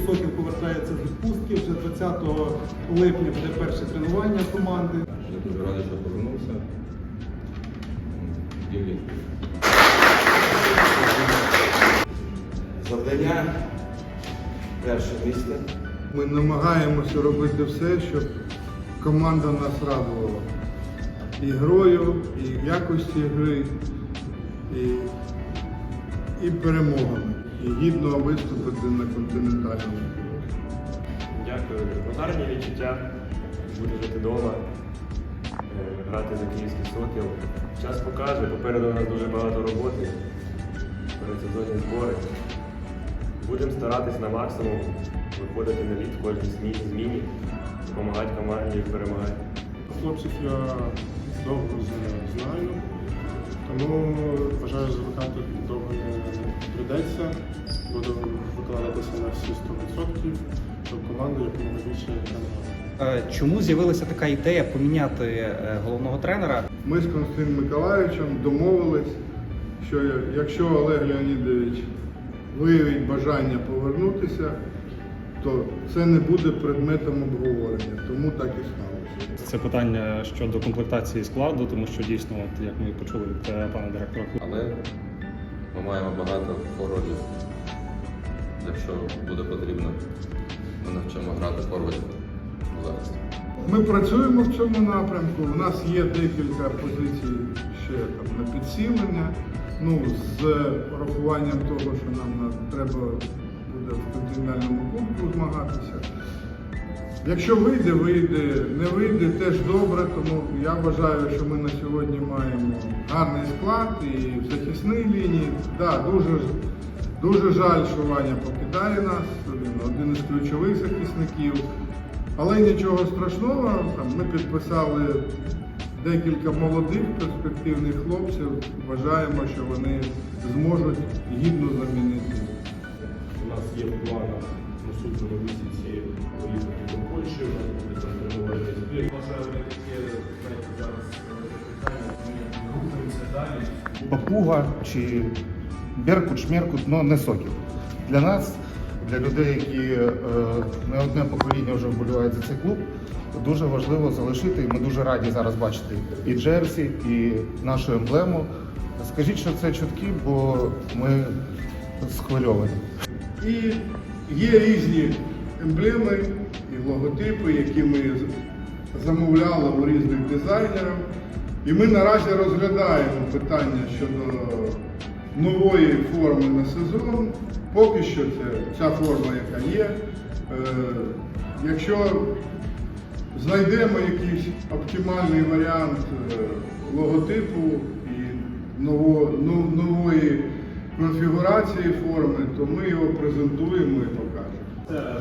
Сокіл повертається з відпустки. Вже 20 липня буде перше тренування команди. Я дуже радий, що повернувся. Ділі. Завдання перше місце. Ми намагаємося робити все, щоб команда нас радувала. І грою, і якості гри, і, і перемогами. І гідно виступити на континентальному. Дякую. Гарні відчуття. Буду жити вдома, е, грати за київський сокіл. Час покаже, попереду у нас дуже багато роботи. Передсезонні збори. Будемо старатись на максимум виходити на лід в кожній змі- зміні, допомагати команді перемагати. Хлопців я довго знаю, тому вважаю, звикати довго не прийдеться. Буду викладатися на всі 100%, щоб команду якомога більше Чому з'явилася така ідея поміняти е, головного тренера? Ми з Константином Миколаївичем домовились, що якщо Олег Леонідович виявить бажання повернутися, то це не буде предметом обговорення. Тому так і сталося. Це питання щодо комплектації складу, тому що дійсно, от, як ми почули від е, пана директора Але ми маємо багато форвардів. Якщо буде потрібно, ми навчимо грати форвардів зараз. Ми працюємо в цьому напрямку. У нас є декілька позицій ще там на підсилення. Ну, з урахуванням того, що нам треба буде в континентальному кубку змагатися. Якщо вийде, вийде, не вийде, теж добре, тому я вважаю, що ми на сьогодні маємо гарний склад і в захисній лінії. Да, дуже, дуже жаль, що Ваня покидає нас, він один із ключових захисників. Але нічого страшного, там, ми підписали декілька молодих перспективних хлопців. Вважаємо, що вони зможуть гідно замінити. У нас є в планах наступному місяці Папуга чи Беркут, Шмеркут, ну не сокіл. Для нас, для людей, які е, не одне покоління вже вболівають за цей клуб, дуже важливо залишити. І ми дуже раді зараз бачити і Джерсі, і нашу емблему. Скажіть, що це чутки, бо ми схвильовані. І є різні емблеми і логотипи, які ми замовляли у різних дизайнерів. І ми наразі розглядаємо питання щодо нової форми на сезон. Поки що це ця форма, яка є. Е, якщо знайдемо якийсь оптимальний варіант е, логотипу і ну, нової конфігурації форми, то ми його презентуємо і покажемо. Е,